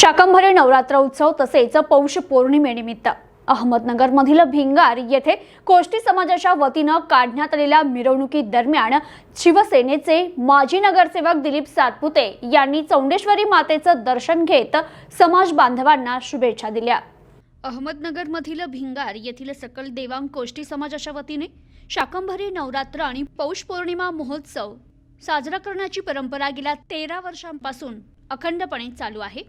शाकंभरी नवरात्र उत्सव तसेच पौष पौर्णिमेनिमित्त अहमदनगरमधील भिंगार येथे कोष्टी समाजाच्या वतीनं काढण्यात आलेल्या मिरवणुकी दरम्यान शिवसेनेचे माजी नगरसेवक दिलीप सातपुते यांनी चौंडेश्वरी मातेचं दर्शन घेत समाज बांधवांना शुभेच्छा दिल्या. अहमदनगरमधील भिंगार येथील सकल देवांग कोष्टी समाजाच्या वतीने शाकंभरी नवरात्र आणि पौष पौर्णिमा महोत्सव साजरा करण्याची परंपरा गेल्या तेरा वर्षांपासून अखंडपणे चालू आहे.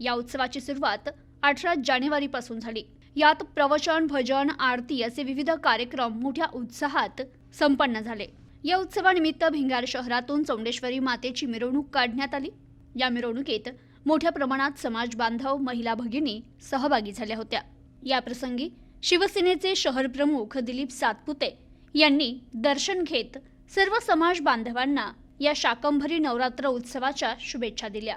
या उत्सवाची सुरुवात अठरा जानेवारीपासून झाली. यात प्रवचन भजन आरती असे विविध कार्यक्रम मोठ्या उत्साहात संपन्न झाले. या उत्सवानिमित्त भिंगार शहरातून चौंडेश्वरी मातेची मिरवणूक काढण्यात आली. या मिरवणुकीत मोठ्या प्रमाणात समाज बांधव महिला भगिनी सहभागी झाल्या होत्या. या प्रसंगी शिवसेनेचे शहर प्रमुख दिलीप सातपुते यांनी दर्शन घेत सर्व समाज बांधवांना या शाकंभरी नवरात्र उत्सवाच्या शुभेच्छा दिल्या.